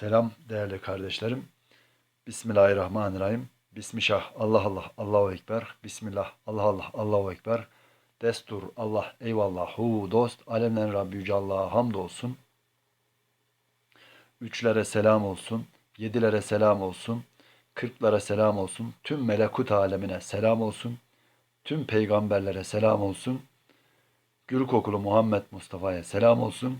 Selam değerli kardeşlerim. Bismillahirrahmanirrahim. Bismillah, Allah Allah, Allahu Ekber. Bismillah, Allah Allah, Allahu Ekber. Destur, Allah, eyvallah, hu, dost, alemden Rabbi Yüce Allah'a hamdolsun. Üçlere selam olsun, yedilere selam olsun, kırklara selam olsun, tüm melekut alemine selam olsun, tüm peygamberlere selam olsun, gül kokulu Muhammed Mustafa'ya selam olsun,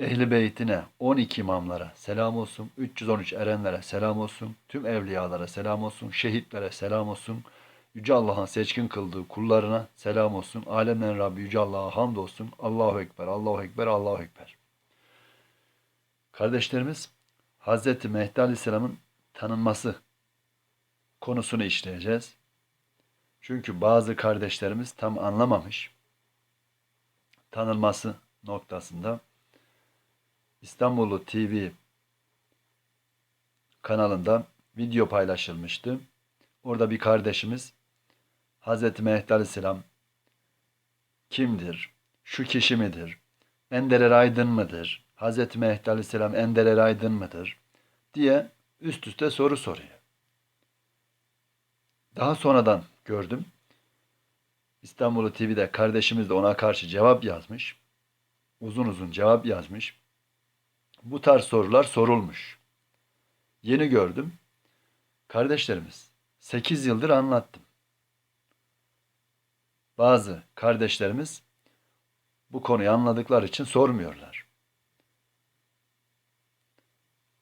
Ehli beytine, 12 imamlara selam olsun, 313 erenlere selam olsun, tüm evliyalara selam olsun, şehitlere selam olsun, Yüce Allah'ın seçkin kıldığı kullarına selam olsun, alemden Rabbi Yüce Allah'a hamdolsun, Allahu Ekber, Allahu Ekber, Allahu Ekber. Kardeşlerimiz, Hazreti Mehdi Aleyhisselam'ın tanınması konusunu işleyeceğiz. Çünkü bazı kardeşlerimiz tam anlamamış tanınması noktasında. İstanbullu TV kanalında video paylaşılmıştı. Orada bir kardeşimiz Hazreti Mehdi Aleyhisselam kimdir? Şu kişi midir? Enderer Aydın mıdır? Hazreti Mehdi Aleyhisselam Enderer Aydın mıdır? diye üst üste soru soruyor. Daha sonradan gördüm. İstanbul'u TV'de kardeşimiz de ona karşı cevap yazmış. Uzun uzun cevap yazmış. Bu tarz sorular sorulmuş. Yeni gördüm. Kardeşlerimiz 8 yıldır anlattım. Bazı kardeşlerimiz bu konuyu anladıkları için sormuyorlar.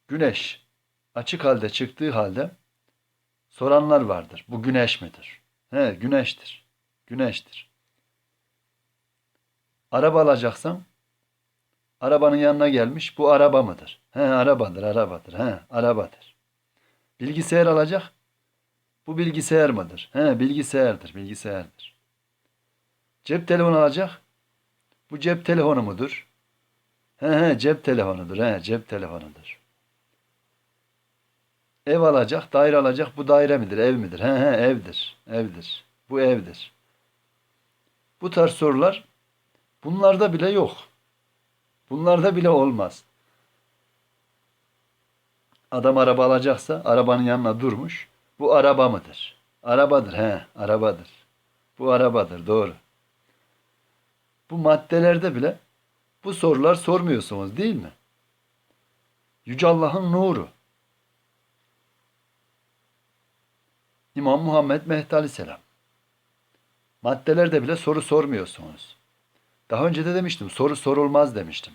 Güneş açık halde çıktığı halde soranlar vardır. Bu güneş midir? He, güneştir. Güneştir. Araba alacaksan arabanın yanına gelmiş. Bu araba mıdır? He, arabadır, arabadır. He, arabadır. Bilgisayar alacak. Bu bilgisayar mıdır? He, bilgisayardır, bilgisayardır. Cep telefonu alacak. Bu cep telefonu mudur? He he cep telefonudur. He cep telefonudur. Ev alacak, daire alacak. Bu daire midir, ev midir? He he evdir, evdir. Bu evdir. Bu tarz sorular bunlarda bile yok. Bunlarda bile olmaz. Adam araba alacaksa arabanın yanına durmuş. Bu araba mıdır? Arabadır he, arabadır. Bu arabadır doğru. Bu maddelerde bile bu sorular sormuyorsunuz değil mi? Yüce Allah'ın nuru. İmam Muhammed Mehdi Aleyhisselam. Maddelerde bile soru sormuyorsunuz. Daha önce de demiştim soru sorulmaz demiştim.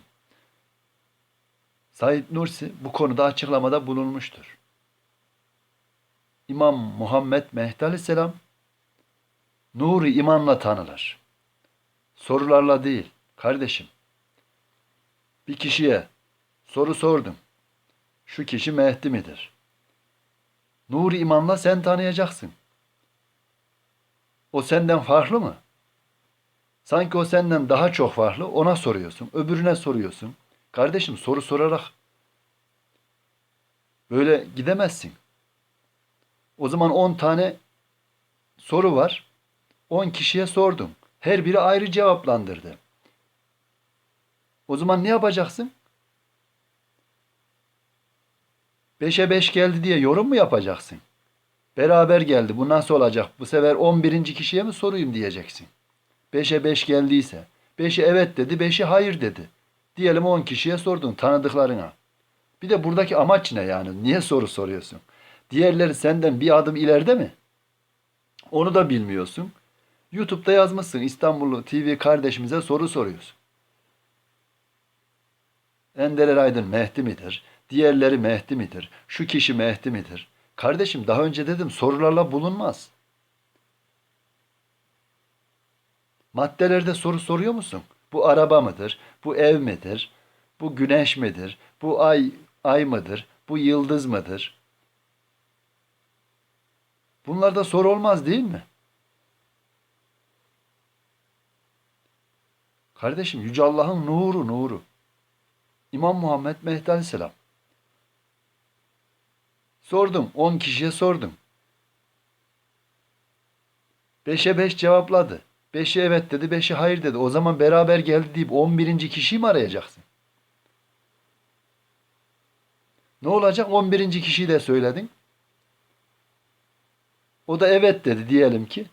Said Nursi bu konuda açıklamada bulunmuştur. İmam Muhammed Mehdi Aleyhisselam nuru imanla tanılır. Sorularla değil kardeşim. Bir kişiye soru sordum. Şu kişi Mehdi midir? Nuri imanla sen tanıyacaksın. O senden farklı mı? Sanki o senden daha çok farklı ona soruyorsun. Öbürüne soruyorsun. Kardeşim soru sorarak böyle gidemezsin. O zaman 10 tane soru var. 10 kişiye sordum. Her biri ayrı cevaplandırdı. O zaman ne yapacaksın? Beşe beş geldi diye yorum mu yapacaksın? Beraber geldi. Bu nasıl olacak? Bu sefer 11. kişiye mi sorayım diyeceksin. Beşe beş geldiyse. Beşi evet dedi, beşi hayır dedi. Diyelim 10 kişiye sordun tanıdıklarına. Bir de buradaki amaç ne yani? Niye soru soruyorsun? Diğerleri senden bir adım ileride mi? Onu da bilmiyorsun. YouTube'da yazmışsın İstanbullu TV kardeşimize soru soruyorsun. Endeler Aydın Mehdi midir? Diğerleri Mehdi midir? Şu kişi Mehdi midir? Kardeşim daha önce dedim sorularla bulunmaz. Maddelerde soru soruyor musun? Bu araba mıdır? Bu ev midir? Bu güneş midir? Bu ay ay mıdır? Bu yıldız mıdır? Bunlarda soru olmaz değil mi? Kardeşim Yüce Allah'ın nuru nuru. İmam Muhammed Mehdi Aleyhisselam. Sordum. 10 kişiye sordum. Beşe beş cevapladı. Beşi evet dedi, beşi hayır dedi. O zaman beraber geldi deyip 11. kişiyi mi arayacaksın? Ne olacak? 11. kişiyi de söyledin. O da evet dedi diyelim ki.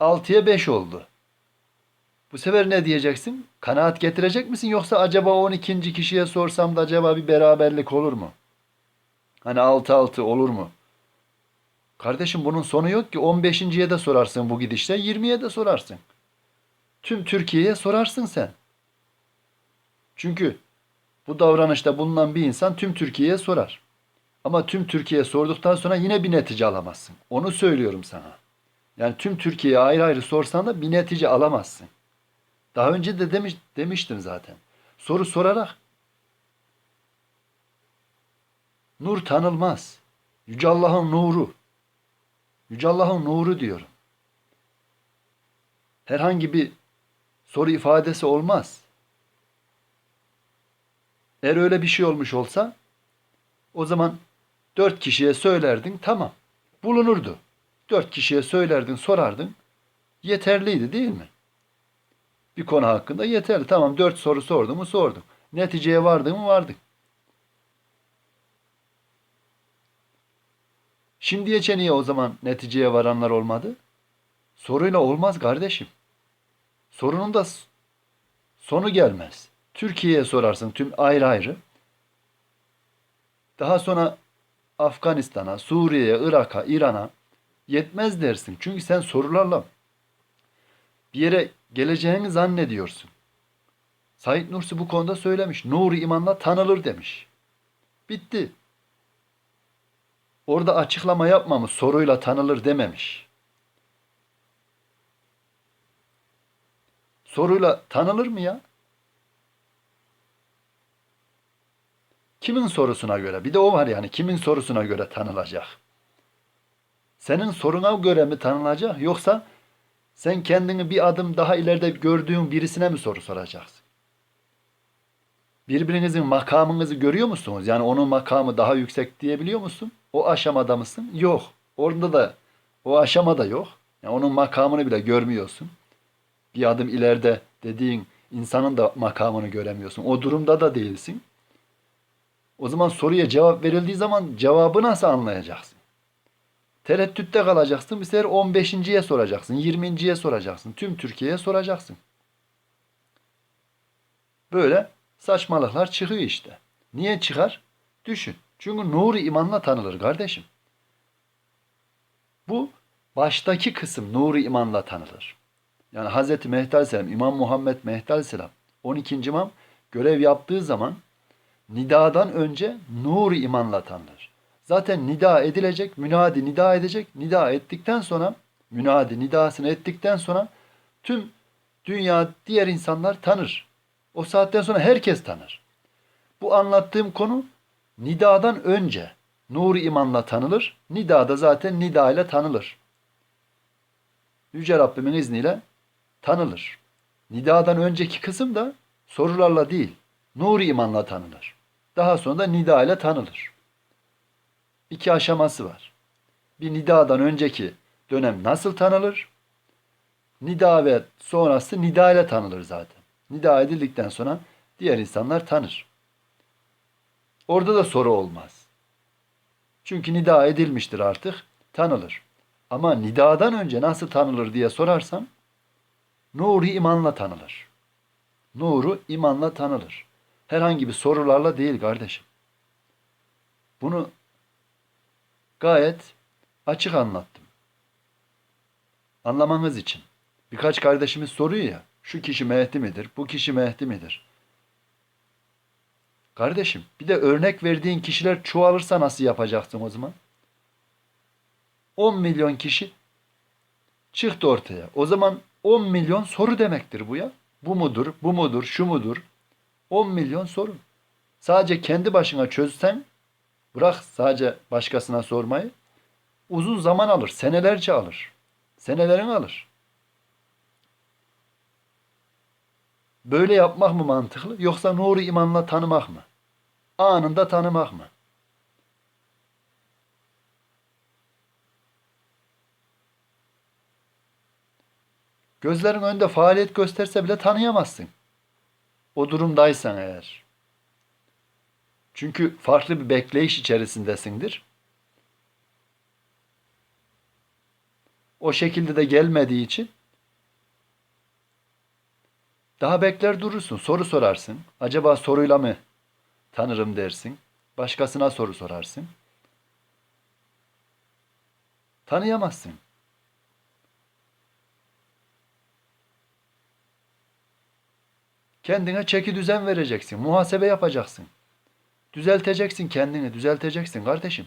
6'ya 5 oldu. Bu sefer ne diyeceksin? Kanaat getirecek misin yoksa acaba 12. kişiye sorsam da acaba bir beraberlik olur mu? Hani 6-6 olur mu? Kardeşim bunun sonu yok ki 15.ye de sorarsın bu gidişle 20'ye de sorarsın. Tüm Türkiye'ye sorarsın sen. Çünkü bu davranışta bulunan bir insan tüm Türkiye'ye sorar. Ama tüm Türkiye'ye sorduktan sonra yine bir netice alamazsın. Onu söylüyorum sana. Yani tüm Türkiye'ye ayrı ayrı sorsan da bir netice alamazsın. Daha önce de demiş, demiştim zaten. Soru sorarak nur tanılmaz. Yüce Allah'ın nuru. Yüce Allah'ın nuru diyorum. Herhangi bir soru ifadesi olmaz. Eğer öyle bir şey olmuş olsa o zaman dört kişiye söylerdin tamam. Bulunurdu. Dört kişiye söylerdin sorardın. Yeterliydi değil mi? Bir konu hakkında yeterli. Tamam dört soru sordum mu sordum. Neticeye vardın mı vardın. Şimdiye niye o zaman neticeye varanlar olmadı? Soruyla olmaz kardeşim. Sorunun da sonu gelmez. Türkiye'ye sorarsın tüm ayrı ayrı. Daha sonra Afganistan'a, Suriye'ye, Irak'a, İran'a yetmez dersin. Çünkü sen sorularla bir yere geleceğini zannediyorsun. Said Nursi bu konuda söylemiş. Nuru imanla tanılır demiş. Bitti. Orada açıklama yapmamış, soruyla tanılır dememiş. Soruyla tanılır mı ya? Kimin sorusuna göre? Bir de o var yani kimin sorusuna göre tanılacak? Senin soruna göre mi tanınacak yoksa sen kendini bir adım daha ileride gördüğün birisine mi soru soracaksın? Birbirinizin makamınızı görüyor musunuz? Yani onun makamı daha yüksek diyebiliyor musun? O aşamada mısın? Yok. Orada da o aşamada yok. Yani onun makamını bile görmüyorsun. Bir adım ileride dediğin insanın da makamını göremiyorsun. O durumda da değilsin. O zaman soruya cevap verildiği zaman cevabı nasıl anlayacaksın? Tereddütte kalacaksın. Bir sefer 15.ye soracaksın, 20.ye soracaksın, tüm Türkiye'ye soracaksın. Böyle saçmalıklar çıkıyor işte. Niye çıkar? Düşün. Çünkü nuru imanla tanılır kardeşim. Bu baştaki kısım nuru imanla tanılır. Yani Hz. Mehdi Aleyhisselam, İmam Muhammed Mehdi Aleyhisselam 12. imam görev yaptığı zaman nidadan önce nur imanla tanınır. Zaten nida edilecek, münadi nida edecek. Nida ettikten sonra, münadi nidasını ettikten sonra tüm dünya diğer insanlar tanır. O saatten sonra herkes tanır. Bu anlattığım konu nidadan önce nur imanla tanılır. Nida da zaten nida ile tanılır. Yüce Rabbimin izniyle tanılır. Nidadan önceki kısım da sorularla değil, nur imanla tanınır. Daha sonra da nida ile tanılır. İki aşaması var. Bir nidadan önceki dönem nasıl tanılır? Nida ve sonrası nida ile tanılır zaten. Nida edildikten sonra diğer insanlar tanır. Orada da soru olmaz. Çünkü nida edilmiştir artık, tanılır. Ama nidadan önce nasıl tanılır diye sorarsam, nuru imanla tanılır. Nuru imanla tanılır. Herhangi bir sorularla değil kardeşim. Bunu gayet açık anlattım. Anlamanız için. Birkaç kardeşimiz soruyor ya, şu kişi Mehdi midir, bu kişi Mehdi midir? Kardeşim, bir de örnek verdiğin kişiler çoğalırsa nasıl yapacaksın o zaman? 10 milyon kişi çıktı ortaya. O zaman 10 milyon soru demektir bu ya. Bu mudur, bu mudur, şu mudur? 10 milyon soru. Sadece kendi başına çözsen, bırak sadece başkasına sormayı, uzun zaman alır, senelerce alır. Senelerin alır. Böyle yapmak mı mantıklı yoksa nuru imanla tanımak mı? Anında tanımak mı? Gözlerin önünde faaliyet gösterse bile tanıyamazsın. O durumdaysan eğer. Çünkü farklı bir bekleyiş içerisindesindir. O şekilde de gelmediği için daha bekler durursun, soru sorarsın. Acaba soruyla mı tanırım dersin. Başkasına soru sorarsın. Tanıyamazsın. Kendine çeki düzen vereceksin. Muhasebe yapacaksın. Düzelteceksin kendini, düzelteceksin kardeşim.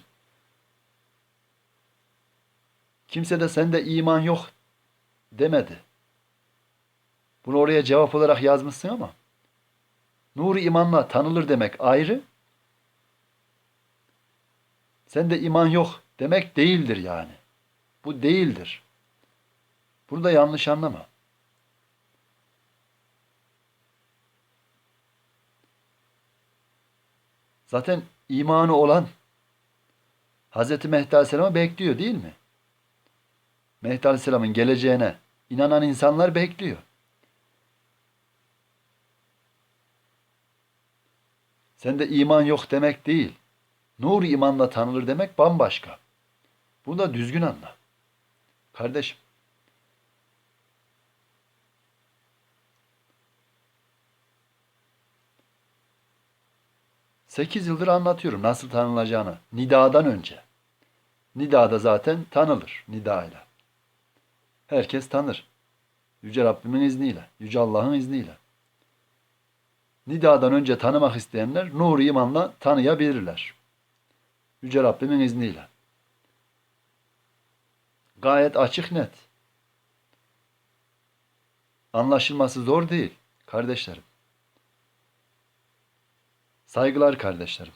Kimse de sende iman yok demedi. Bunu oraya cevap olarak yazmışsın ama nuru imanla tanılır demek ayrı. Sende iman yok demek değildir yani. Bu değildir. Bunu da yanlış anlama. Zaten imanı olan Hz. Mehdi Aleyhisselam'ı bekliyor değil mi? Mehdi Aleyhisselam'ın geleceğine inanan insanlar bekliyor. Sende iman yok demek değil. Nur imanla tanılır demek bambaşka. Bunu da düzgün anla. Kardeşim. Sekiz yıldır anlatıyorum nasıl tanınacağını. Nidadan önce. Nidada zaten tanılır nidayla. Herkes tanır. Yüce Rabbimin izniyle, Yüce Allah'ın izniyle. Nidadan önce tanımak isteyenler nuru imanla tanıyabilirler. Yüce Rabbimin izniyle. Gayet açık net. Anlaşılması zor değil kardeşlerim. Saygılar kardeşlerim.